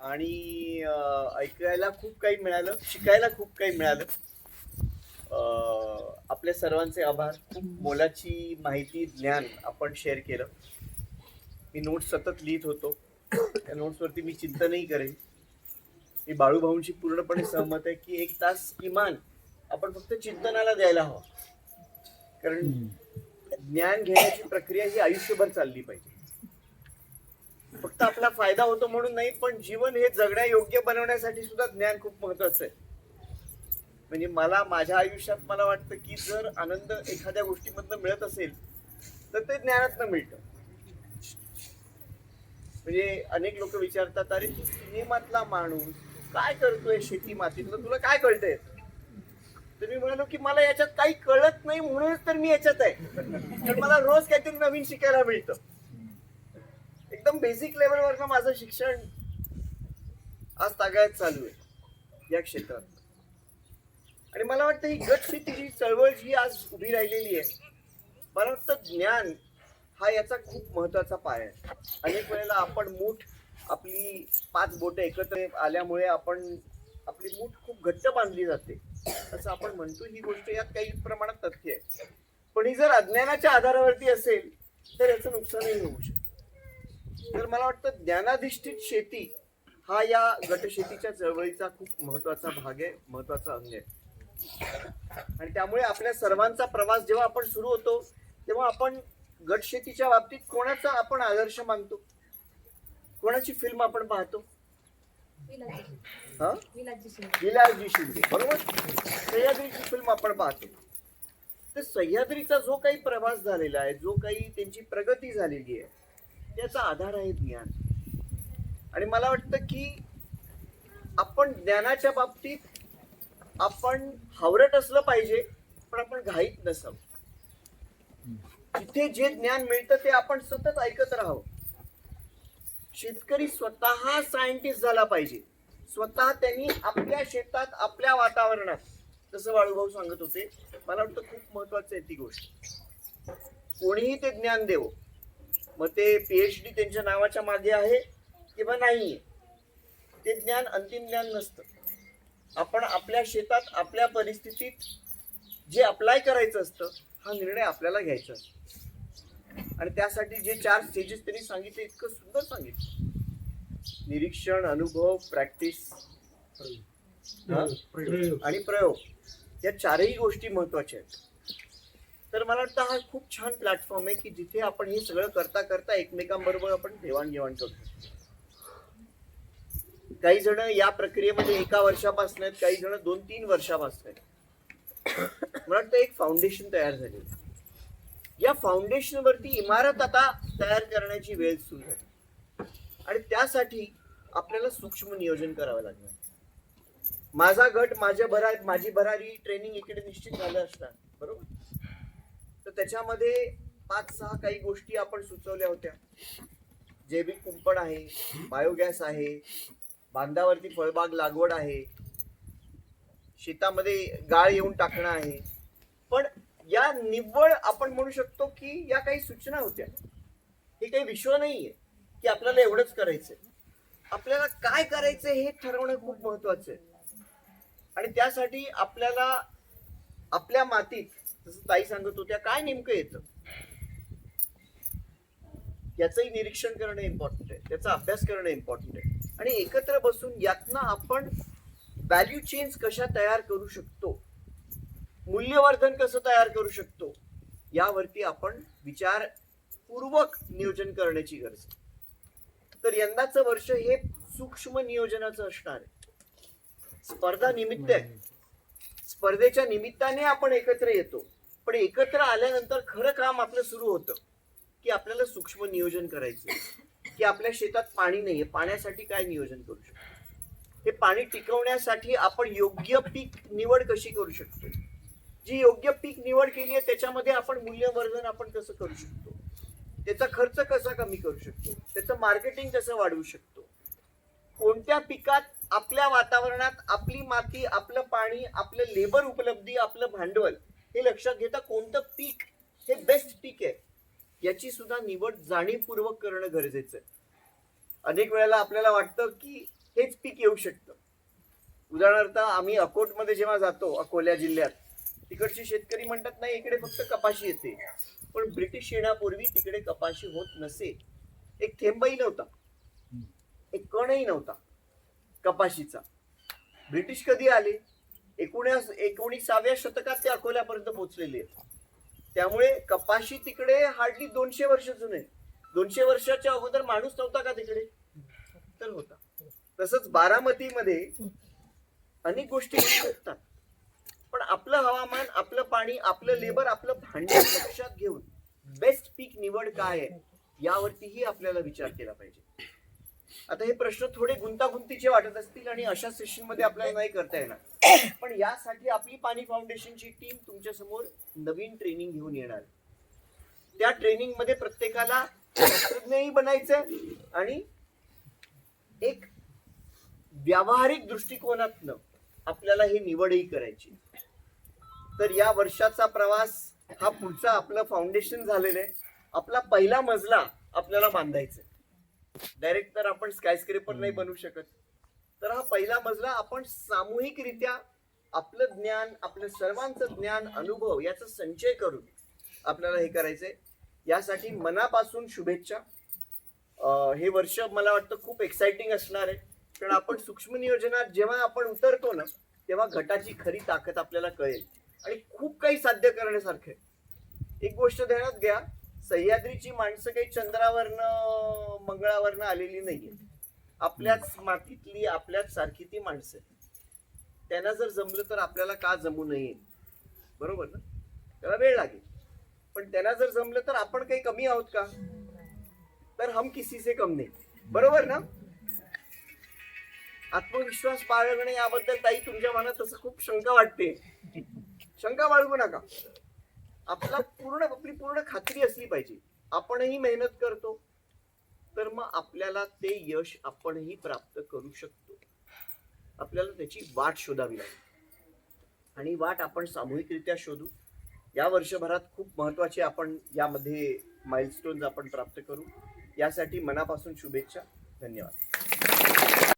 आणि ऐकायला खूप काही मिळालं शिकायला खूप काही मिळालं. अं, आपल्या सर्वांचे आभार. खूप मोलाची माहिती ज्ञान आपण शेअर केलं. मी नोट्स सतत लिहित होतो. त्या नोट्सवरती मी चिंतनही करेन. मी बाळूभाऊंशी पूर्णपणे सहमत आहे की एक तास किमान आपण फक्त चिंतनाला द्यायला हवा. कारण ज्ञान घेण्याची प्रक्रिया ही आयुष्यभर चालली पाहिजे. फक्त आपला फायदा होतो म्हणून नाही पण जीवन हे जगण्या योग्य बनवण्यासाठी सुद्धा ज्ञान खूप महत्वाचं आहे. म्हणजे मला माझ्या आयुष्यात मला वाटतं की जर आनंद एखाद्या गोष्टीमधनं मिळत असेल तर ते ज्ञानातनं मिळतं. म्हणजे अनेक लोक विचारतात अरे तू सिनेमातला माणूस काय करतोय शेती मातीतलं तुला काय कळतंय? तर मी म्हणालो की मला याच्यात काही कळत नाही म्हणूनच तर मी याच्यात आहे. तर मला रोज काहीतरी नवीन शिकायला मिळतं. एकदम बेसिक लेवलवरनं माझं शिक्षण आज तागायत चालू आहे या क्षेत्रात. आणि मला वाटतं ही गट शेतीची चळवळ जी आज उभी राहिलेली आहे मला वाटतं ज्ञान हा याचा खूप महत्त्वाचा पाय आहे. अनेक वेळेला आपण मूठ आपली पाच बोटं एकत्र आल्यामुळे आपण आपली मूठ खूप घट्ट बांधली जाते. असं आपण म्हणतो ही गोष्ट यात काही प्रमाणात तथ्य आहे. पण ही जर अज्ञानाच्या आधारावरती असेल तर याचं नुकसानही होऊ शकतं. तर मला वाटतं ज्ञानाधिष्ठित शेती हा या गटशेतीच्या चळवळीचा खूप महत्त्वाचा भाग आहे महत्त्वाचा अंग आहे. आणि त्यामुळे आपल्या सर्वांचा प्रवास जेव्हा आपण सुरू होतो तेव्हा आपण गटशेतीच्या बाबतीत कोणाचा आपण आदर्श मानतो? कोणाची फिल्म आपण पाहतो? हा? विलासजी शिंदे बरोबर? सह्याद्रीची फिल्म आपण पाहतो. तर सह्याद्रीचा जो काही प्रवास झालेला आहे जो काही त्यांची प्रगती झालेली आहे त्याचा आधार आहे ज्ञान. आणि मला वाटतं की आपण ज्ञानाच्या बाबतीत आपण हावरट असलं पाहिजे पण आपण घाईत नसावं. तिथे जे ज्ञान मिळतं ते आपण सतत ऐकत राहावं. शेतकरी स्वतः सायंटिस्ट झाला पाहिजे. स्वतः त्यांनी आपल्या शेतात आपल्या वातावरणात जसं वाळूभाऊ सांगत होते मला वाटतं खूप महत्वाचं आहे ती गोष्ट. कोणीही ते ज्ञान देव. मग ते पीएच डी त्यांच्या नावाच्या मागे आहे किंवा नाहीये ते ज्ञान अंतिम ज्ञान नसतं. आपण आपल्या शेतात आपल्या परिस्थितीत जे अप्लाय करायचं असतं हा निर्णय आपल्याला घ्यायचा असतो. आणि त्यासाठी जे चार स्टेजेस त्यांनी सांगितले इतकं सुंदर सांगितलं. निरीक्षण अनुभव प्रॅक्टिस आणि प्रयोग. या चारही गोष्टी महत्त्वाच्या आहेत. तर मला वाटतं हा खूप छान प्लॅटफॉर्म आहे की जिथे आपण हे सगळं करता करता एकमेकांबरोबर आपण देवाणघेवाण करतो. काही जण या प्रक्रियेमध्ये एका वर्षापासून आहेत काही जण दोन तीन वर्षापासून आहेत. मला वाटतं एक फाउंडेशन तयार झाले या फाउंडेशनवरती इमारत आता तयार करण्याची वेळ सुरू आहे आणि त्यासाठी आपल्याला सूक्ष्म नियोजन करावं लागणार. माझा गट माझ्या भरा माझी भरारी ट्रेनिंग इकडे निश्चित झालं असणार बरोबर? तर त्याच्यामध्ये पाच सहा काही गोष्टी आपण सुचवल्या होत्या. जैविक कुंपण आहे बायोगॅस आहे बांधावरती फळबाग लागवड आहे शेतामध्ये गाळ येऊन टाकणं आहे. पण या निव्वळ आपण म्हणू शकतो की या काही सूचना होत्या. हे काही विश्व नाही आहे की आपल्याला एवढंच करायचंय. आपल्याला काय करायचं हे ठरवणं खूप महत्वाचं आहे. आणि त्यासाठी आपल्याला आपल्या मातीत तसं ताई सांगत होत्या काय नेमकं येतं याचंही निरीक्षण करणं इम्पॉर्टंट आहे. त्याचा अभ्यास करणं इम्पॉर्टंट आहे. आणि एकत्र बसून यातनं आपण व्हॅल्यू चेंज कशा तयार करू शकतो? मूल्यवर्धन कसं तयार करू शकतो? यावरती आपण विचारपूर्वक नियोजन करण्याची गरज आहे. तर यंदाचं वर्ष हे सूक्ष्म नियोजनाचं असणार आहे. स्पर्धा निमित्त आहे. स्पर्धेच्या निमित्ताने आपण एकत्र येतो. पण एकत्र आल्यानंतर खरं काम आपलं सुरू होतं. की आपल्याला सूक्ष्म नियोजन करायचं. की आपल्या शेतात पाणी नाहीये. पाण्यासाठी काय नियोजन करू शकतो? हे पाणी टिकवण्यासाठी आपण योग्य पीक निवड कशी करू शकतो? जी योग्य पीक निवड केली आहे त्याच्यामध्ये आपण मूल्यवर्धन आपण कसं करू शकतो? त्याचा खर्च कसा कमी करू शकतो? त्याचं मार्केटिंग कसं वाढवू शकतो? कोणत्या पिकात आपल्या वातावरणात आपली माती आपलं पाणी आपलं लेबर उपलब्धी आपलं भांडवल हे लक्षात घेता कोणतं पीक हे बेस्ट पीक आहे? याची सुद्धा निवड जाणीवपूर्वक करणं गरजेचं आहे. अनेक वेळेला आपल्याला वाटतं की हेच पीक येऊ शकतं. उदाहरणार्थ आम्ही अकोटमध्ये जेव्हा जातो अकोल्या जिल्ह्यात तिकडचे शेतकरी म्हणतात नाही इकडे फक्त कपाशी येते. पण ब्रिटिश येण्यापूर्वी तिकडे कपाशी होत नसे. एक थेंबही नव्हता. एक कणही नव्हता. कपाशीचा. ब्रिटिश कधी आले? एकोण्या एकोणीसाव्या शतकात ते अकोल्यापर्यंत पोहोचलेले आहेत. त्यामुळे कपाशी तिकडे हार्डली दोनशे वर्ष जुने दोनशे वर्षाच्या अगोदर माणूस नव्हता का तिकडे? तर होता. तसंच बारामतीमध्ये अनेक गोष्टी होऊ शकतात. पण आपलं हवामान आपलं पाणी आपलं लेबर आपलं भांडण लक्षात घेऊन बेस्ट पीक निवड काय आहे? यावरतीही आपल्याला विचार केला पाहिजे. आता हे प्रश्न थोडे गुंतागुंतीचे वाटत असतील आणि अशा सेशनमध्ये आपल्याला नाही करता येणार. पण यासाठी आपली पाणी फाउंडेशनची टीम तुमच्यासमोर नवीन ट्रेनिंग घेऊन येणार. त्या ट्रेनिंगमध्ये प्रत्येकाला शास्त्रज्ञही बनायचंय आणि एक व्यावहारिक दृष्टिकोनातनं आपल्याला ही निवडही करायची. तर या वर्षाचा प्रवास हा पुढचा आपलं फाउंडेशन झालेलं आहे. आपला पहिला मजला आपल्याला बांधायचा डायरेक्ट तर आपण स्कायस्क्रेपर नाही बनवू शकत. तर हा पहिला मजला आपण सामूहिकरित्या आपलं ज्ञान आपलं सर्वांचं ज्ञान अनुभव याचा संचय करून आपल्याला हे करायचंय. यासाठी मनापासून शुभेच्छा. हे वर्ष मला वाटतं खूप एक्साइटिंग असणार आहे. कारण आपण सूक्ष्म नियोजनात जेव्हा आपण उतरतो ना तेव्हा घटाची खरी ताकद आपल्याला कळेल. आणि खूप काही साध्य करण्यासारखं आहे. एक गोष्ट ध्यानात घ्या. सह्याद्रीची माणसं काही चंद्रावरनं मंगळावरनं आलेली नाहीये आपल्याच मातीतली आपल्याच सारखी ती माणसं आहेत. त्यांना जर जमलं तर आपल्याला का जमू नये? बरोबर ना? त्याला वेळ लागेल. पण त्यांना जर जमलं तर आपण काही कमी आहोत का? तर हम किसी से कम नाही. बरोबर ना? आत्मविश्वास बाळगणे याबद्दल ताई तुमच्या मनात तसं खूप शंका वाटते. शंका बाळगू नका. आपला पूर्ण आपली पूर्ण खात्री असली पाहिजे. आपणही मेहनत करतो. तर मग आपल्याला ते यश आपणही प्राप्त करू शकतो. आपल्याला त्याची वाट शोधावी लागेल. आणि वाट आपण सामूहिकरित्या शोधू. या वर्षभरात खूप महत्त्वाचे आपण यामध्ये माइलस्टोन्स आपण प्राप्त करू. यासाठी मनापासून शुभेच्छा. धन्यवाद.